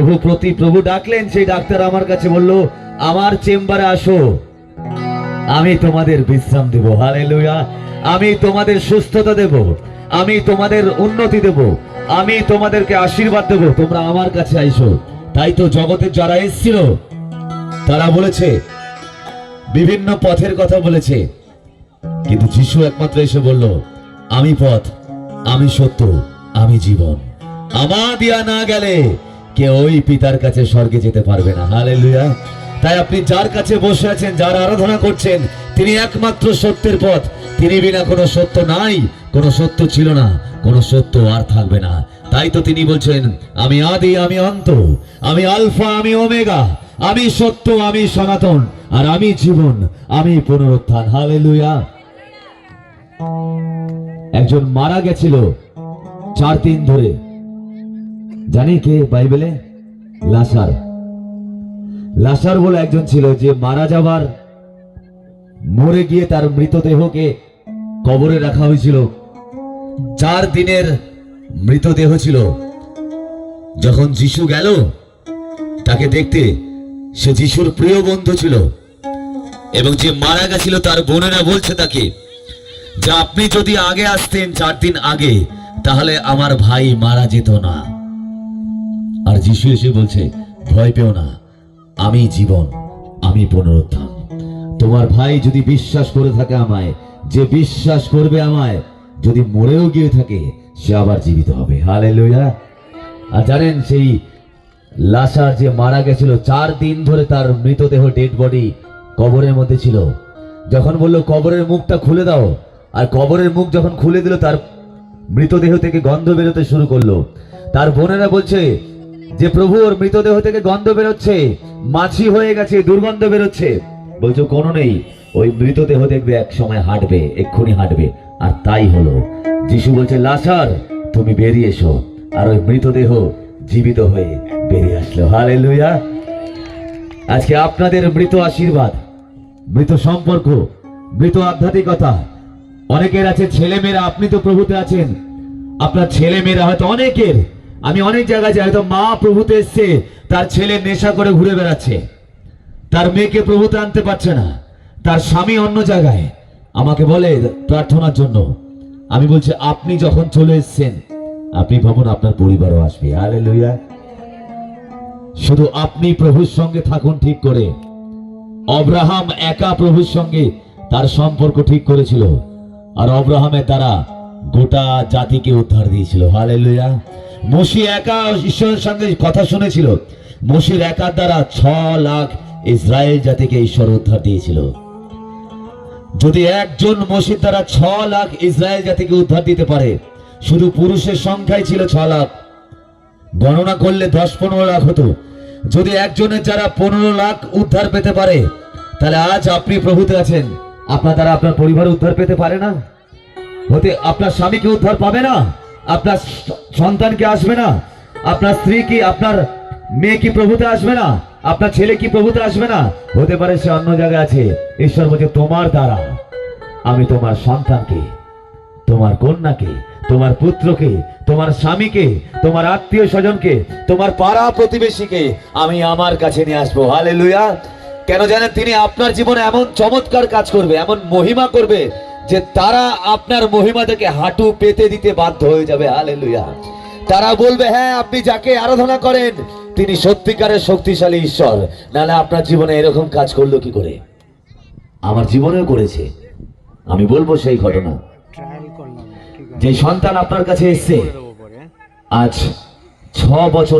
প্রভু প্রতি প্রভু ডাকলেন, সেই ডাক্তার আমার কাছে বলল, আমার চেম্বারে আসো। আমি তোমাদের বিশ্রাম দেব। হালেলুয়া। আমি তোমাদের সুস্থতা দেব। আমি তোমাদের উন্নতি দেব। আমি তোমাদেরকে আশীর্বাদ দেব। তোমরা আমার কাছে আইসো। তাই তো জগতের যারা এসেছিল, তারা বলেছে, বিভিন্ন পথের কথা বলেছে। কিন্তু যিশু একমাত্র এসে বলল, আমি পথ, আমি সত্য, আমি জীবন। আমা দিয়া না গেলে কেউ ওই পিতার কাছে স্বর্গে যেতে পারবে না। হালেলুয়া। তাই আপনি যার কাছে বসে আছেন, যার আরাধনা করছেন, তিনি একমাত্র সত্যের পথ। তিনি বিনা কোনো সত্য নাই, কোনো সত্য ছিল না, কোনো সত্য আর থাকবে না। তাই তো তিনি বলছেন, আমি আদি, আমি অন্ত, আমি আলফা, আমি ওমেগা, আমি সত্য, আমি সনাতন, আর আমি জীবন, আমি পুনরুত্থান। হালেলুয়া। একজন মারা গেছিল চার দিন ধরে। জানি কে বাইবেলে? লাসার। লাসার বলে একজন ছিল যে মারা যাবার, মরে গিয়ে তার মৃতদেহকে কবরে রাখা হয়েছিল। চার দিনের মৃতদেহ ছিল। যখন যিশু গেল, তাকে দেখতে সে যিশুর প্রিয় বন্ধু ছিল এবং যে মারা গেছিল তার বোনেরা বলছে তাকে, যে আপনি যদি আগে আসতেন চার দিন আগে, তাহলে আমার ভাই মারা যেত না। যিশু এসে বলছে, ভয় পেও না, আমি জীবন, আমি পুনরুত্থান। তোমার ভাই যদি বিশ্বাস করে থাকে আমায়, যে বিশ্বাস করবে আমায়, যদি মরেও গিয়ে থাকে, সে আবার জীবিত হবে। হালে আর জানেন, সেই লাশার যে মারা গেছিল, চার দিন ধরে তার মৃতদেহ ডেড বডি কবরের মধ্যে ছিল। যখন বলল, কবরের মুখটা খুলে দাও। আর কবরের মুখ যখন খুলে দিল, তার মৃতদেহ থেকে গন্ধ বেরোতে শুরু করল। তার বোনেরা বলছে যে প্রভু ওর মৃতদেহ থেকে গন্ধ বেরোচ্ছে, মাছি হয়ে গেছে, দুর্গন্ধ বেরোচ্ছে। বলছো, কোনো নেই, ওই মৃতদেহ দেখবে এক সময় হাঁটবে, এক্ষুনি হাঁটবে। আর তাই হলো, যিশু বলছে, লাসার, তুমি বেরিয়ে এসো। আর ওই মৃতদেহ জীবিত হয়ে বেরিয়ে আসলো। হালেলুয়া। আজকে আপনাদের মৃত আশীর্বাদ, মৃত সম্পর্ক, মৃত আধ্যাত্মিকতা। অনেকের আছে ছেলে মেয়েরা আপনি তো প্রভুতে আছেন। আপনার ছেলে মেয়েরা হয়তো অনেকের আমি অনেক জায়গায় যাই, হয়তো মা প্রভুতে এসছে, তার ছেলে নেশা করে ঘুরে বেড়াচ্ছে। তার মেয়েকে প্রভুতে আনতে পারছে না। তার স্বামী অন্য জায়গায়। আমাকে বলে প্রার্থনার জন্য। আমি বলছি, আপনি যখন চলে এসছেন, আপনি ভাবুন আপনার পরিবারও আসবে। আরে লইয়া শুধু আপনি প্রভুর সঙ্গে থাকুন ঠিক করে। অব্রাহাম একা প্রভুর সঙ্গে তার সম্পর্ক ঠিক করেছিল। আর অব্রাহামের দ্বারা গোটা জাতিকে উদ্ধার দিয়েছিল। হালে হালেলুয়া। মসি একা ঈশ্বরের সঙ্গে কথা শুনেছিল। মসির একার দ্বারা ছ লাখ ইসরায়েল জাতিকে ঈশ্বর উদ্ধার দিয়েছিল। যদি একজন মসির দ্বারা ছ লাখ ইসরায়েল জাতিকে উদ্ধার দিতে পারে, শুধু পুরুষের সংখ্যাই ছিল ছ লাখ। গণনা করলে দশ পনেরো লাখ হতো। যদি একজনের যারা পনেরো লাখ উদ্ধার পেতে পারে, তাহলে আজ আপনি প্রভুতে আছেন। আপনার দ্বারা আপনার পরিবার উদ্ধার পেতে পারে না? হতে আপনার স্বামীকে উদ্ধার পাবে না, আপনার সন্তানকে আসবে না, আপনার স্ত্রী কি, আপনার মেয়ে কি প্রভুতে আসবে না, আপনার ছেলে কি প্রভুতে আসবে না, হতে পারে সে অন্য জায়গায় আছে, ঈশ্বর বলছে তোমার দ্বারা আমি তোমার সন্তানকে, তোমার কন্যাকে, তোমার পুত্রকে, তোমার স্বামীকে, তোমার আত্মীয় স্বজনকে, তোমার পাড়া প্রতিবেশীকে আমি আমার কাছে নিয়ে আসব। হালে কেন জানেন, তিনি আপনার জীবনে এমন চমৎকার কাজ করবে, এমন মহিমা করবে যে তারা আপনার মহিমা থেকে হাঁটু পেতে দিতে বাধ্য হয়ে যাবে। হালে তারা বলবে হ্যাঁ আপনি যাকে আরাধনা করেন তিনি সত্যিকারের শক্তিশালী ঈশ্বর। নাহলে আপনার জীবনে এরকম কাজ করল কি করে? আমার জীবনেও করেছে। আমি বলব সেই ঘটনা। যে সন্তান আপনার কাছে এসছে? আজ ছ বছর